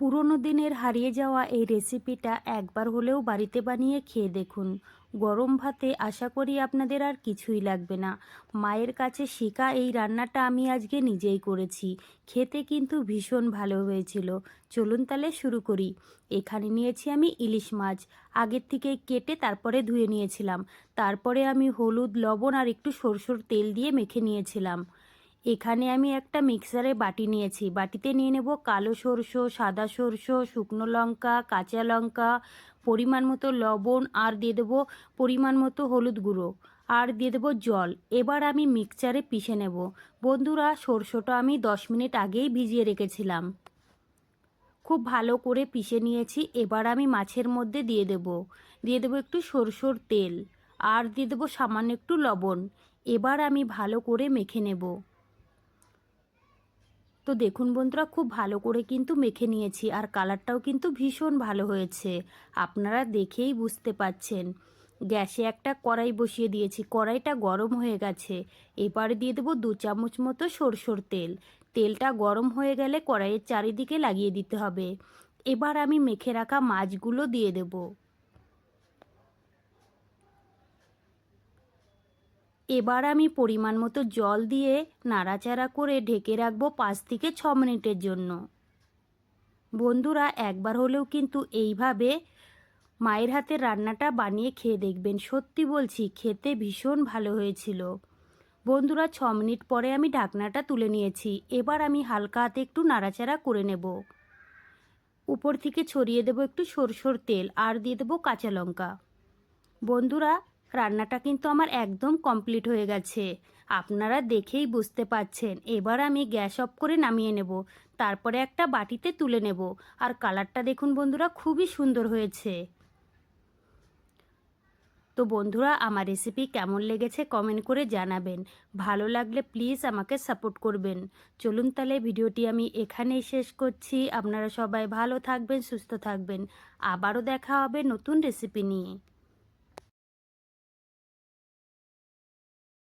পুরনো দিনের হারিয়ে যাওয়া এই রেসিপিটা একবার হলেও বাড়িতে বানিয়ে খেয়ে দেখুন। গরম ভাতে আশা করি আপনাদের আর কিছুই লাগবে না। মায়ের কাছে শেখা এই রান্নাটা আমি আজকে নিজেই করেছি। খেতে কিন্তু ভীষণ ভালো হয়েছিল। চলুন তাহলে শুরু করি। এখানে নিয়েছি আমি ইলিশ মাছ। আগের থেকে কেটে তারপরে ধুয়ে নিয়েছিলাম। তারপরে আমি হলুদ, লবণ আর একটু সরষের তেল দিয়ে মেখে নিয়েছিলাম। এখানে আমি একটা মিক্সারে বাটি নিয়েছি। বাটিতে নিয়ে নেব কালো সরষে, সাদা সরষে, শুকনো লঙ্কা, কাঁচা লঙ্কা, পরিমাণ মতো লবণ, আর দিয়ে দেবো পরিমাণ মতো হলুদ গুঁড়ো, আর দিয়ে দেবো জল। এবার আমি মিক্সচারে পিষে নেব। বন্ধুরা, সরষেটা আমি দশ মিনিট আগেই ভিজিয়ে রেখেছিলাম। খুব ভালো করে পিষে নিয়েছি। এবার আমি মাছের মধ্যে দিয়ে দেব। দিয়ে দেবো একটু সরষের তেল, আর দিয়ে দেবো সামান্য একটু লবণ। এবার আমি ভালো করে মেখে নেব। তো দেখুন বন্ধুরা, খুব ভালো করে কিন্তু মেখে নিয়েছি আর কালারটাও কিন্তু ভীষণ ভালো হয়েছে। আপনারা দেখেই বুঝতে পাচ্ছেন। গ্যাসে একটা কড়াই বসিয়ে দিয়েছি, কড়াইটা গরম হয়ে গেছে। এবার দিয়ে দেবো দু চামচ মতো সরষের তেল। তেলটা গরম হয়ে গেলে কড়াইয়ের চারিদিকে লাগিয়ে দিতে হবে। এবার আমি মেখে রাখা মাছগুলো দিয়ে দেবো। এবার আমি পরিমাণ মতো জল দিয়ে নাড়াচাড়া করে ঢেকে রাখব পাঁচ থেকে ছ মিনিটের জন্য। বন্ধুরা, একবার হলেও কিন্তু এইভাবে মায়ের হাতের রান্নাটা বানিয়ে খেয়ে দেখবেন। সত্যি বলছি, খেতে ভীষণ ভালো হয়েছিল। বন্ধুরা, ছ মিনিট পরে আমি ঢাকনাটা তুলে নিয়েছি। এবার আমি হালকা হাতে একটু নাড়াচাড়া করে নেব। উপর থেকে ছড়িয়ে দেবো একটু সরষের তেল আর দিয়ে দেবো কাঁচা লঙ্কা। বন্ধুরা রান্নাটা কিন্তু আমার একদম কমপ্লিট হয়ে গেছে। আপনারা দেখেই বুঝতে পাচ্ছেন এবার আমি গ্যাস অফ করে নামিয়ে নেব। তারপরে একটা বাটিতে তুলে নেব। আর কালারটা দেখুন বন্ধুরা, খুবই সুন্দর হয়েছে। তো বন্ধুরা, আমার রেসিপি কেমন লেগেছে কমেন্ট করে জানাবেন। ভালো লাগলে প্লিজ আমাকে সাপোর্ট করবেন। চলুন তাহলে ভিডিওটি আমি এখানেই শেষ করছি। আপনারা সবাই ভালো থাকবেন, সুস্থ থাকবেন। আবারও দেখা হবে নতুন রেসিপি নিয়ে।